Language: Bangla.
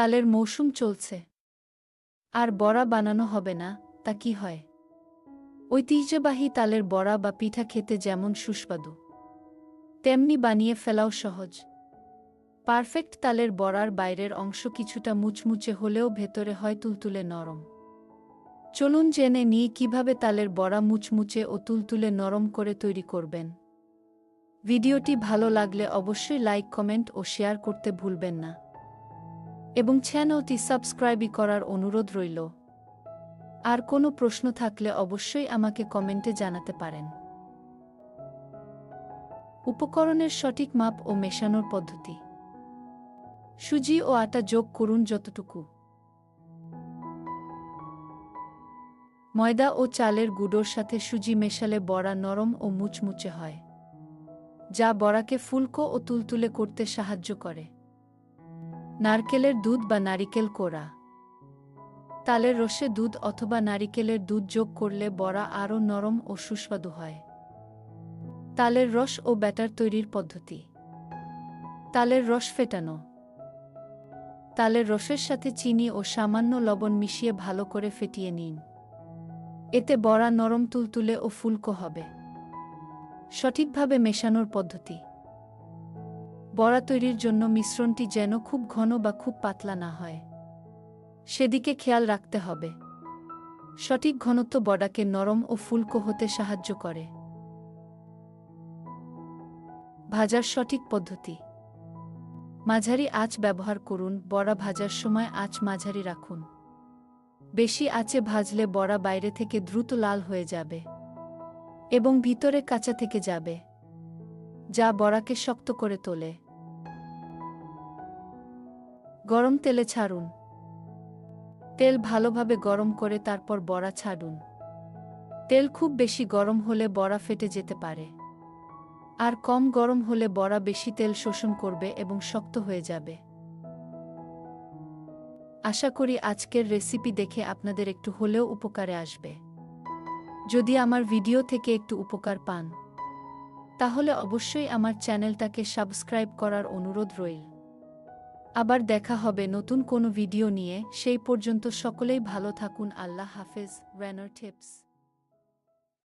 তালের মৌসুম চলছে। আর বড়া বানানো হবে না, তা কি হয়? ঐতিহ্যবাহী তালের বড়া বা পিঠা খেতে যেমন সুস্বাদু, তেমনি বানিয়ে ফেলাও সহজ। পারফেক্ট তালের বড়ার বাইরের অংশ কিছুটা মুচমুচে হলেও ভেতরে হয় তুলতুলে নরম। চলুন জেনে নিয়ে কীভাবে তালের বড়া মুচমুচে ও তুলতুলে নরম করে তৈরি করবেন। ভিডিওটি ভালো লাগলে অবশ্যই লাইক, কমেন্ট ও শেয়ার করতে ভুলবেন না। এবং চ্যানেলটি সাবস্ক্রাইবই করার অনুরোধ রইল। আর কোনো প্রশ্ন থাকলে অবশ্যই আমাকে কমেন্টে জানাতে পারেন। উপকরণের সঠিক মাপ ও মেশানোর পদ্ধতি। সুজি ও আটা যোগ করুন যতটুকু। ময়দা ও চালের গুঁড়োর সাথে সুজি মেশালে বড়া নরম ও মুচমুচে হয়, যা বড়াকে ফুলকো ও তুলতুলে করতে সাহায্য করে। নারকেলের দুধ বা নারিকেল কোড়া। তালের রসে দুধ অথবা নারিকেলের দুধ যোগ করলে বড়া আরও নরম ও সুস্বাদু হয়। তালের রস ও ব্যাটার তৈরির পদ্ধতি। তালের রস ফেটানো। তালের রসের সাথে চিনি ও সামান্য লবণ মিশিয়ে ভালো করে ফেটিয়ে নিন। এতে বড়া নরম তুলতুলে ও ফুলকো হবে। সঠিকভাবে মেশানোর পদ্ধতি। বড়া তৈরির জন্য মিশ্রণটি যেন খুব ঘন বা খুব পাতলা না হয়। সেদিকে খেয়াল রাখতে হবে। সঠিক ঘনত্ব বড়াকে নরম ও ফুলকো হতে সাহায্য করে। ভাজার সঠিক পদ্ধতি। মাঝারি আঁচ ব্যবহার করুন, বড়া ভাজার সময় আঁচ মাঝারি রাখুন। বেশি আঁচে ভাজলে বড়া বাইরে থেকে দ্রুত লাল হয়ে যাবে এবং ভিতরে কাঁচা থেকে যাবে। যা বড়াকে শক্ত করে তোলে। গরম তেলে ছাড়ুন। তেল ভালোভাবে গরম করে তারপর বড়া ছাড়ুন। তেল খুব বেশি গরম হলে বড়া ফেটে যেতে পারে। আর কম গরম হলে বড়া বেশি তেল শোষণ করবে এবং শক্ত হয়ে যাবে। আশা করি আজকের রেসিপি দেখে আপনাদের একটু হলেও উপকারে আসবে। যদি আমার ভিডিও থেকে একটু উপকার পান তাহলে অবশ্যই আমার চ্যানেলটাকে সাবস্ক্রাইব করার অনুরোধ রইল। আবার দেখা হবে নতুন কোনো ভিডিও নিয়ে, সেই পর্যন্ত সকলেই ভালো থাকুন। আল্লাহ হাফেজ। Rayner tips